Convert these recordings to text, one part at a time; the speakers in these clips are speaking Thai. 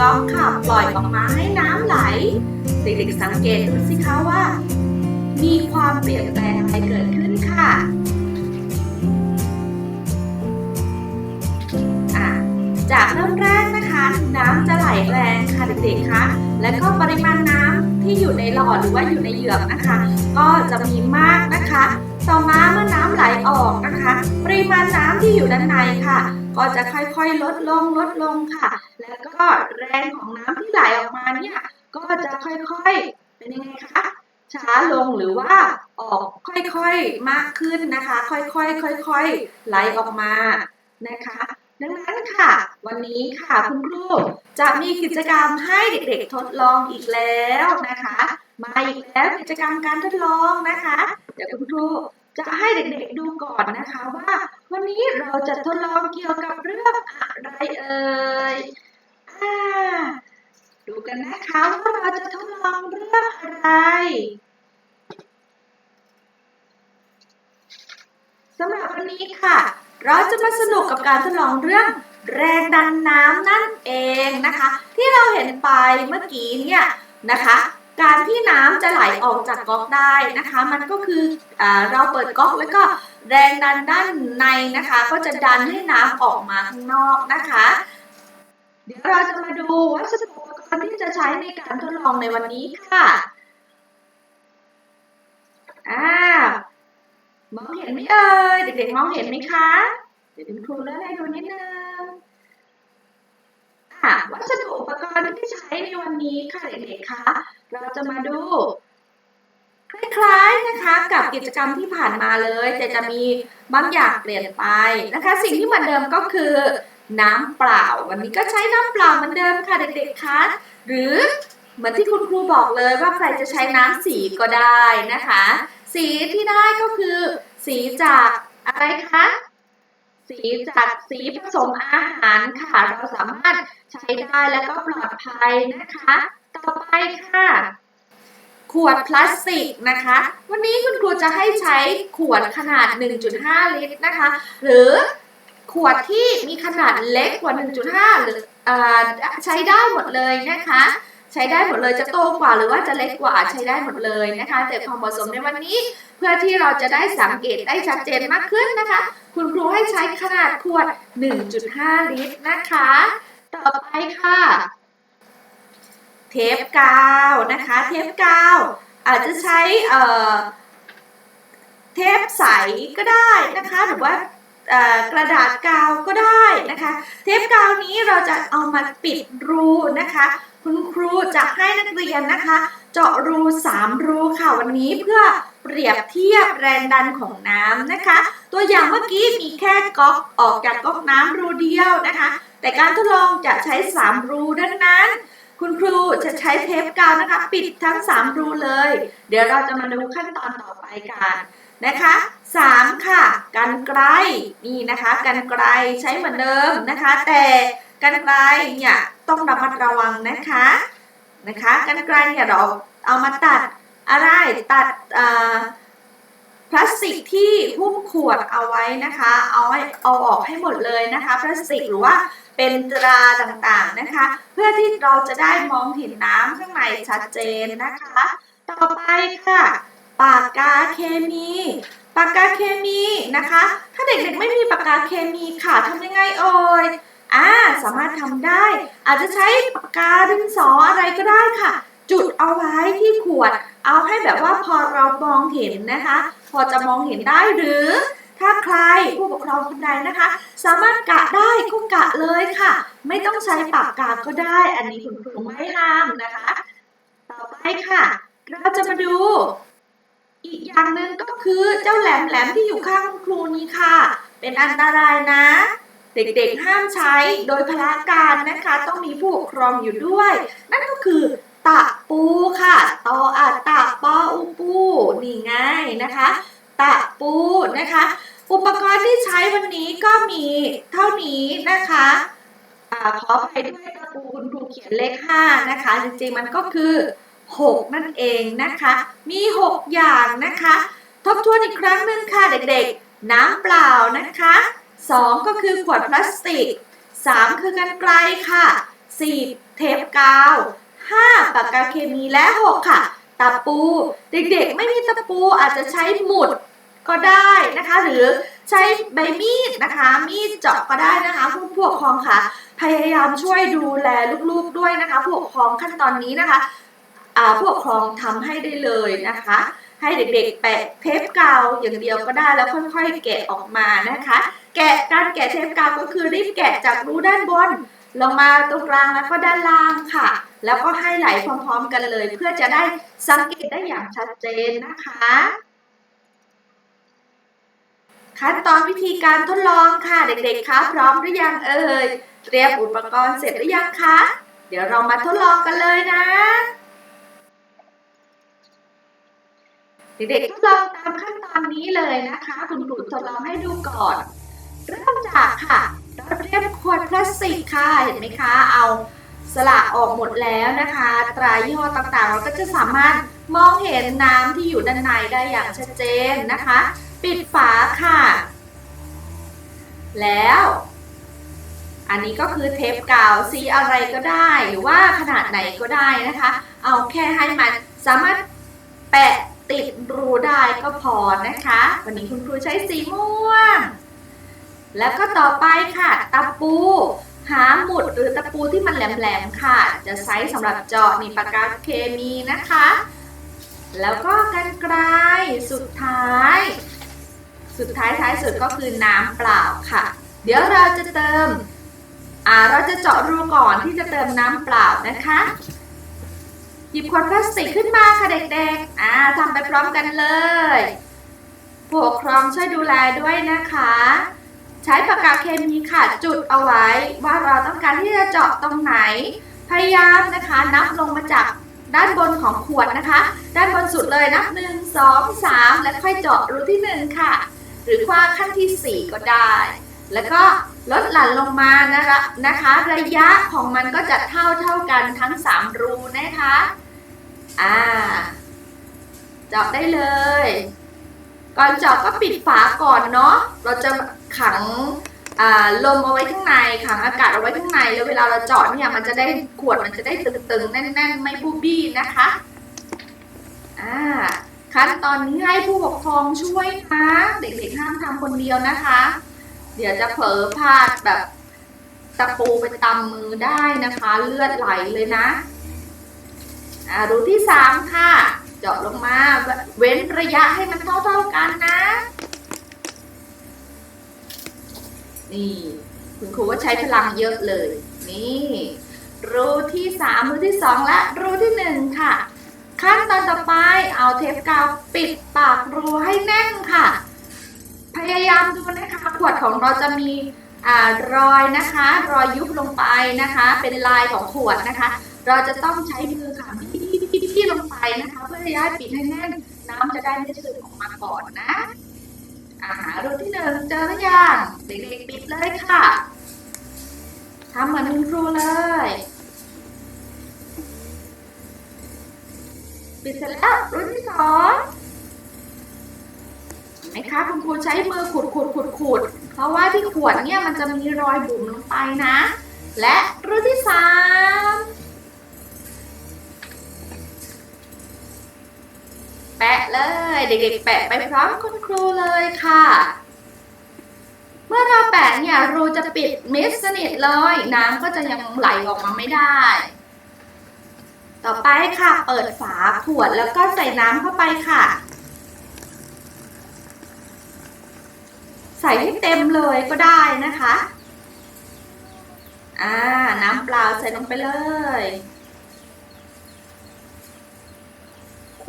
ก๊อกค่ะปล่อยออกมาให้น้ำไหล เด็กๆสังเกตดูสิคะว่า มีความเปลี่ยนแปลงอะไรเกิดขึ้นค่ะจากเริ่มแรกนะคะน้ำจะไหลแรงค่ะเด็กๆคะและก็ปริมาณน้ำที่อยู่ในหลอดหรือว่าอยู่ในเหยือกนะคะ ก็จะมีมากนะคะ ต่อมาเมื่อน้ำไหลออกนะคะ ปริมาณน้ำที่อยู่ด้านในค่ะ ก็จะค่อยๆลดลงลดลงค่ะ แล้วก็แรงของน้ำที่ไหลออกมาเนี่ยก็จะค่อยๆเป็นยังไงคะช้าลงหรือว่าออกค่อยๆมากขึ้นนะคะ ค่อยๆค่อยๆไหลออกมานะคะดังนั้นค่ะ วันนี้ค่ะคุณครูจะมีกิจกรรมให้เด็กๆทดลองอีกแล้วนะคะ มาอีกแล้วกิจกรรมการทดลองนะคะ เดี๋ยวคุณครู จะให้เด็กๆดูก่อนนะคะว่า วันนี้เราจะทดลองเกี่ยวกับเรื่องอะไรเอ่ยอดูกันนะคะว่าเราจะทดลองเรื่องอะไรสำหรับวันนี้ค่ะ เราจะมาสนุกกับการทดลองเรื่องแรงดันน้ำนั่นเองนะคะ ที่เราเห็นไปเมื่อกี้เนี่ยนะคะ การที่น้ำจะไหลออกจากก๊อกได้นะคะ มันก็คืออเราเปิดก๊อกแล้วก็แรงดันด้านในนะคะ ก็จะดันให้น้ำออกมาข้างนอกนะคะ เดี๋ยวเราจะมาดูวัสดุอุปกรณ์ที่จะใช้ในการทดลองในวันนี้ค่ะอ่ามองเห็นไหมเอ่ยเด็กๆมองเห็นไหมคะ เดี๋ยวคุณครูเลื่อนให้ดูนิดนึง่ะ วัสดุอุปกรณ์ที่ใช้ในวันนี้ค่ะเด็กๆคะเราจะมาดู คล้ายๆนะคะ กับกิจกรรมที่ผ่านมาเลย แต่จะมีบางอย่างเปลี่ยนไปนะคะ สิ่งที่เหมือนเดิมก็คือ น้ำเปล่า วันนี้ก็ใช้น้ำเปล่าเหมือนเดิมค่ะเด็กๆคะหรือเหมือนที่คุณครูบอกเลยว่าใครจะใช้น้ำสีก็ได้นะคะ สีที่ได้ก็คือ สีจากอะไรคะ สีจากสีผสมอาหารค่ะ เราสามารถใช้ได้แล้วก็ปลอดภัยนะคะ ต่อไปค่ะ ขวดพลาสติกนะคะ วันนี้คุณครูจะให้ใช้ขวดขนาด 1.5 ลิตรนะคะ หรือขวดที่มีขนาดเล็กกว่า 1.5 หรืออใช้ได้หมดเลยนะคะ ใช้ได้หมดเลยจะโตกว่าหรือว่าจะเล็กกว่าใช้ได้หมดเลยนะคะแต่ความเหมาะสมในวันนี้ เพื่อที่เราจะได้สังเกตได้ชัดเจนมากขึ้นนะคะ คุณครูให้ใช้ขนาดขวด 1.5 ลิตรนะคะ ต่อไปค่ะ เทปกาวนะคะ เทปกาวอาจจะใช้เอ่อเทปใสก็ได้นะคะหรือว่ากระดาษกาวก็ได้นะคะ เทปกาวนี้เราจะเอามาปิดรูนะคะ คุณครูจะให้นักเรียนนะคะ เจาะรู 3 รูค่ะวันนี้เพื่อเปรียบเทียบแรงดันของน้ำนะคะ ตัวอย่างเมื่อกี้มีแค่ก๊อกออกจากก๊อกน้ำรูเดียวนะคะ แต่การทดลองจะใช้ 3 รูดังนั้น คุณครูจะใช้เทปกาวนะคะ ปิดทั้ง 3 รูเลย เดี๋ยวเราจะมาดูขั้นตอนต่อไปกันนะคะ3ค่ะกันไกลนี่นะคะกันไกลใช้เหมือนเดิมนะคะ แต่กันไกลเนี่ย ต้องระมัดระวังนะคะนะคะกันไกลเนี่ยเราเอามาตัดอะไรตัดอ่าพลาสติกที่หุ้มขวดเอาไว้นะคะเอาเอาออกให้หมดเลยนะคะพลาสติกหรือว่าเป็นตราต่างๆนะคะ เพื่อที่เราจะได้มองเห็นน้ำข้างในชัดเจนนะคะ ต่อไปค่ะ ปากกาเคมี ปากกาเคมีนะคะ ถ้าเด็กๆไม่มีปากกาเคมีค่ะทำยังไงเอ่ย อ่าสามารถทำได้ อาจจะใช้ปากกาดินสออะไรก็ได้ค่ะ จุดเอาไว้ที่ขวด เอาให้แบบว่าพอเรามองเห็นนะคะ พอจะมองเห็นได้หรือถ้าใครผู้ปกครองคนใดนะคะ สามารถกะได้ก็กะเลยค่ะ ไม่ต้องใช้ปากกาก็ได้ อันนี้คุณครูไม่ห้ามนะคะ ต่อไปค่ะ เราจะมาดู อีกอย่างหนึ่งก็คือเจ้าแหลมแหลมที่อยู่ข้างคุณครูนี้ค่ะ เป็นอันตรายนะ เด็กๆห้ามใช้โดยพละการนะคะ ต้องมีผู้ปกครองอยู่ด้วย นั่นก็คือตะปูค่ะตออาตะปออุปูนี่ง่ายนะคะ ตะปูนะคะ อุปกรณ์ที่ใช้วันนี้ก็มีเท่านี้นะคะขออภัยด้วยตะปูคุณครูเขียนเลข5นะคะ จริงๆมันก็คือ 6 นั่นเองนะคะ มี 6 อย่างนะคะ ทบทวนอีกครั้งหนึ่งค่ะเด็กๆ น้ำเปล่านะคะ 2 ก็คือขวดพลาสติก 3 คือกันไกลค่ะ 4. เทปกาว 5. ปากกาเคมีและ 6 ค่ะตะปู เด็กๆ ไม่มีตะปูอาจจะใช้หมุดก็ได้นะคะ หรือใช้ใบมีดนะคะ มีดเจาะก็ได้นะคะผู้ปกครองค่ะ พยายามช่วยดูแลลูกๆด้วยนะคะผู้ปกครองขั้นตอนนี้นะคะผู้ปกครองทำให้ได้เลยนะคะ ให้เด็กๆ แปะเทปกาวอย่างเดียวก็ได้แล้วค่อยๆ แกะออกมานะคะ แกะการแกะเทปกาวก็คือรีบแกะจากรูด้านบนลงมาตรงกลางแล้วก็ด้านล่างค่ะ แล้วก็ให้ไหลพร้อมๆกันเลย เพื่อจะได้สังเกตได้อย่างชัดเจนนะคะ ขั้นตอนวิธีการทดลองค่ะเด็กๆคะพร้อมหรือยังเอ่ยเตรียมอุปกรณ์เสร็จหรือยังคะเดี๋ยวเรามาทดลองกันเลยนะ เด็กๆทดลองตามขั้นตอนนี้เลยนะคะ คุณครูทดลองให้ดูก่อน เริ่มจากค่ะเราเรียมขวดพลาสติกค่ะเห็นไหมคะ เอาสละออกหมดแล้วนะคะ ตรายี่ห้อต่างๆ เราก็จะสามารถมองเห็นน้ำที่อยู่ด้านในได้อย่างชัดเจนนะคะ ปิดฝาค่ะ แล้ว อันนี้ก็คือเทปกาวสีอะไรก็ได้ หรือว่าขนาดไหนก็ได้นะคะ เอาแค่ให้มันสามารถแปะ ติดรูได้ก็พอนะคะ วันนี้คุณครูใช้สีม่วง แล้วก็ต่อไปค่ะ ตะปู หาหมุดหรือตะปูที่มันแหลมๆค่ะ จะใช้สำหรับเจาะนี่ปากกาเคมีนะคะ แล้วก็กันไกลสุดท้าย สุดท้ายท้ายสุดก็คือน้ำเปล่าค่ะ เดี๋ยวเราจะเติม อ่าเราจะเจาะรูก่อนที่จะเติมน้ำเปล่านะคะ ยิบขวดพลาสติกขึ้นมาค่ะเด็กๆ อ่าทำไปพร้อมกันเลยผู้ปกครองช่วยดูแลด้วยนะคะ ใช้ปากกาเคมีค่ะจุดเอาไว้ ว่าเราต้องการที่จะเจาะตรงไหน พยายามนะคะนับลงมาจากด้านบนของขวดนะคะ ด้านบนสุดเลยนับหนึ่งสองสามและค่อยเจาะรูที่หนึ่งค่ะ หรือว่าขั้นที่สี่ก็ได้ แล้วก็ลดหลั่นลงมานะคะนะคะระยะของมันก็จะเท่าเท่ากันทั้งสามรูนะคะ อ่า เจาะได้เลย ก่อนเจาะก็ปิดฝาก่อนเนาะ เราจะขังลมเอาไว้ข้างในขังอากาศเอาไว้ข้างใน แล้วเวลาเราเจาะเนี่ยมันจะได้ขวดมันจะได้ตึงๆแน่นๆ ไม่บูบี้นะคะอ่าขั้นตอนนี้ให้ผู้ปกครองช่วยนะ เด็กๆห้ามทำคนเดียวนะคะ เดี๋ยวจะเผลอพลาดแบบตะปูไปตำมือได้นะคะ เลือดไหลเลยนะ อ่ารูที่สามค่ะ เจาะลงมาเว้นระยะให้มันเท่าๆกันนะ นี่คุณครูว่าใช้พลังเยอะเลย นี่รูที่สามรูที่สองและรูที่หนึ่งค่ะ ขั้นตอนต่อไปเอาเทปกาวปิดปากรูให้แน่นค่ะ พยายามดูนะคะขวดของเราจะมีอรอยนะคะ รอยยุบลงไปนะคะ เป็นลายของขวดนะคะ เราจะต้องใช้มือค่ะ ที่ลงไปนะคะเพื่อจะให้ปิดให้แน่นน้ำจะได้ไม่ซึมออกมาก่อนนะอาหารรูที่หนึ่งเจอหรือยังเด็กๆปิดเลยค่ะทำเหมือนคุณครูเลยปิดเสร็จแล้วรุ่นที่สองเห็นไหมคะคุณครูใช้มือขุดขุดขุดขุดเพราะว่าที่ขวดเนี่ยมันจะมีรอยบุ๋มลงไปนะ และรุ่นที่สาม แปะเลย เด็กๆ แปะไปพร้อมคุณครูเลยค่ะ เมื่อเราแปะเนี่ยรูจะปิดมิดสนิทเลย น้ำก็จะยังไหลออกมาไม่ได้ ต่อไปค่ะ เปิดฝาขวดแล้วก็ใส่น้ำเข้าไปค่ะ ใส่ให้เต็มเลยก็ได้นะคะ อ่า น้ำเปล่าใส่ลงไปเลย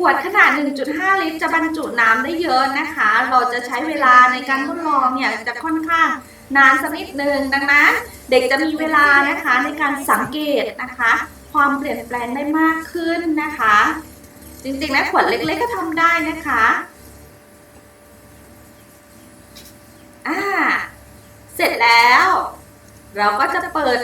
ขวดขนาด 1.5 ลิตร จะบรรจุน้ำได้เยอะนะคะ เราจะใช้เวลาในการทดลองเนี่ยจะค่อนข้างนานสักนิดนึง ดังนั้นเด็กจะมีเวลานะคะในการสังเกตนะคะ ความเปลี่ยนแปลงได้มากขึ้นนะคะ จริงๆนะขวดเล็กๆก็ทำได้นะคะอ่าเสร็จแล้ว เราก็จะเปิด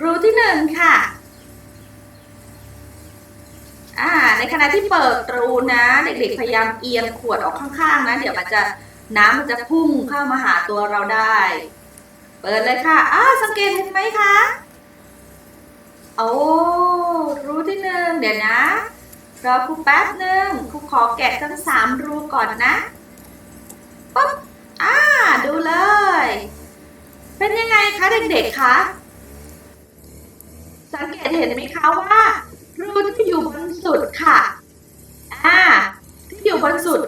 รูที่หนึ่งค่ะ อ่า ในขณะที่เปิดรูนะ เด็กๆพยายามเอียงขวดออกข้างๆนะ เดี๋ยวมันจะน้ำมันจะพุ่งเข้ามาหาตัวเราได้ เปิดเลยค่ะอ้าสังเกตเห็นไหมคะโอ้รู้ที่หนึ่งเดี๋ยวนะรอครูแป๊บหนึ่งครูขอแกะทั้งสามรูก่อนนะปุ๊บอ่าดูเลย เป็นยังไงคะเด็กๆคะสังเกตเห็นไหมคะว่า รูที่อยู่บนสุดค่ะอ่าที่อยู่บนสุด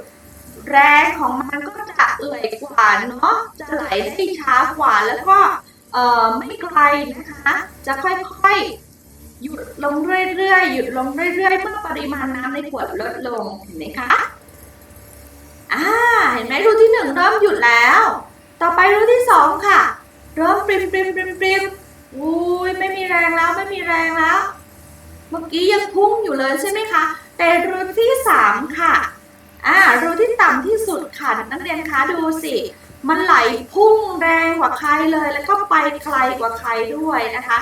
แรงของมันก็จะเอื่อยกว่าเนาะจะไหลได้ช้ากว่าแล้วก็เอ่อไม่ไกลนะคะ จะค่อยๆหยุดลงเรื่อยๆหยุดลงเรื่อยๆเมื่อปริมาณน้ำในขวดลดลงเห็นไหมคะอ่าเห็นไหมรูที่หนึ่งเริ่มหยุดแล้ว ต่อไปรูที่สองค่ะ เริ่มปริมปริมปริมปริมอุ้ยไม่มีแรงแล้วไม่มีแรงแล้ว เมื่อกี้ยังพุ่งอยู่เลยใช่ไหมคะ แต่รูที่สามค่ะ อ่า รูที่ต่ำที่สุดค่ะ นักเรียนคะดูสิ มันไหลพุ่งแรงกว่าใครเลย แล้วก็ไปไกลกว่าใครด้วยนะคะ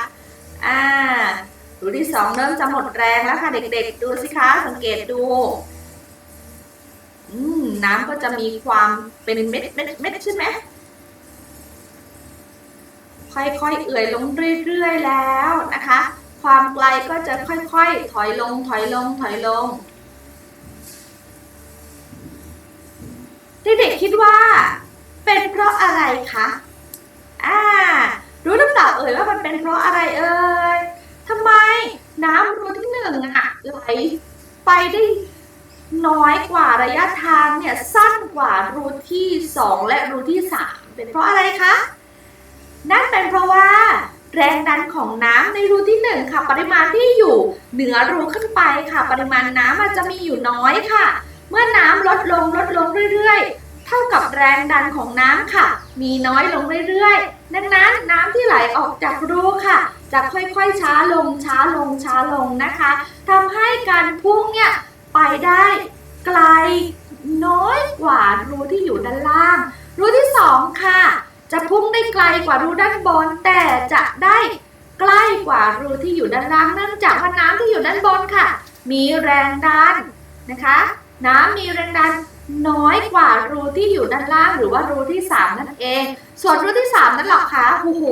อ่า รูที่สองเริ่มจะหมดแรงแล้วค่ะ เด็กๆ ดูสิคะ สังเกตดูอืมน้ำก็จะมีความเป็นเม็ดเม็ดเม็ดใช่ไหมค่อยๆเอื่อยลงเรื่อยๆแล้วนะคะ ความไกลก็จะค่อยๆ ถอยลง ถอยลง ถอยลง เด็กๆคิดว่า เป็นเพราะอะไรคะ อ่า รู้หรือเปล่าเอ่ยว่ามันเป็นเพราะอะไรเอ่ยทำไมน้ำรูที่หนึ่งอะไหลไปได้น้อยกว่าระยะทางเนี่ยสั้นกว่ารูที่สองและรูที่สามเป็นเพราะอะไรคะ นั่นเป็นเพราะว่า แรงดันของน้ำในรูที่หนึ่งค่ะ ปริมาณที่อยู่เหนือรูขึ้นไปค่ะ ปริมาณน้ำอาจจะมีอยู่น้อยค่ะ เมื่อน้ำลดลงลดลงเรื่อยๆ เท่ากับแรงดันของน้ำค่ะ มีน้อยลงเรื่อยๆ ดังนั้นน้ำที่ไหลออกจากรูค่ะ จะค่อยๆช้าลงช้าลงช้าลงนะคะทำให้การพุ่งเนี่ยไปได้ไกลน้อยกว่ารูที่อยู่ด้านล่าง รูที่สองค่ะ จะพุ่งได้ไกลกว่ารูด้านบน แต่จะได้ใกล้กว่ารูที่อยู่ด้านล่างเนื่องจากว่าน้ำที่อยู่ด้านบนค่ะ มีแรงดันนะคะ น้ำมีแรงดันน้อยกว่ารูที่อยู่ด้านล่างหรือว่ารูที่ 3 นั่นเอง ส่วนรูที่ 3 นั่นหรอคะโอ้โห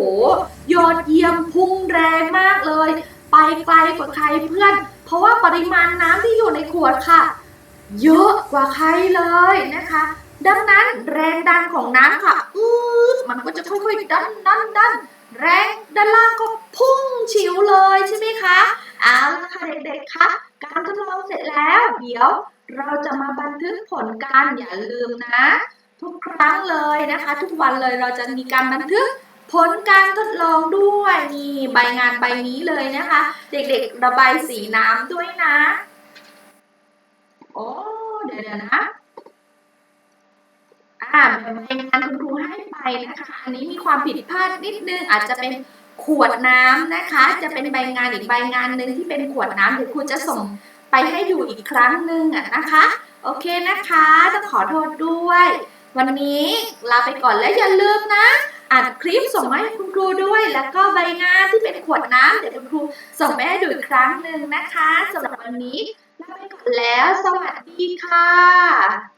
ยอดเยี่ยมพุ่งแรงมากเลย ไปไกลกว่าใครเพื่อน เพราะว่าปริมาณน้ำที่อยู่ในขวดค่ะ เยอะกว่าใครเลยนะคะ ดังนั้นแรงดันของน้ำค่ะอืดมันก็จะค่อยๆดันดันดันแรงด้านล่างก็พุ่งฉิวเลยใช่ไหมคะเอาละค่ะเด็กๆคะการทดลองเสร็จแล้ว เดี๋ยวเราจะมาบันทึกผลการอย่าลืมนะ ทุกครั้งเลยนะคะ ทุกวันเลยเราจะมีการบันทึกผลการทดลองด้วยนี่ใบงานใบนี้เลยนะคะ เด็กๆระบายสีน้ำด้วยนะ โอ้เดี๋ยวๆนะ อ่าใบงานคุณครูให้ไปนะคะอันนี้มีความผิดพลาดนิดนึงอาจจะเป็นขวดน้ำนะคะ จะเป็นใบงานอีกใบงานหนึ่งที่เป็นขวดน้ำเดี๋ยวครูจะส่งไปให้ดูอีกครั้งหนึ่งอะนะคะ โอเคนะคะต้องขอโทษด้วย วันนี้ลาไปก่อนและอย่าลืมนะอัดคลิปส่งมาให้คุณครูด้วย แล้วก็ใบงานที่เป็นขวดน้ำเดี๋ยวคุณครูส่งไปให้ดูอีกครั้งหนึ่งนะคะสำหรับวันนี้ลาไปก่อนแล้ว สวัสดีค่ะ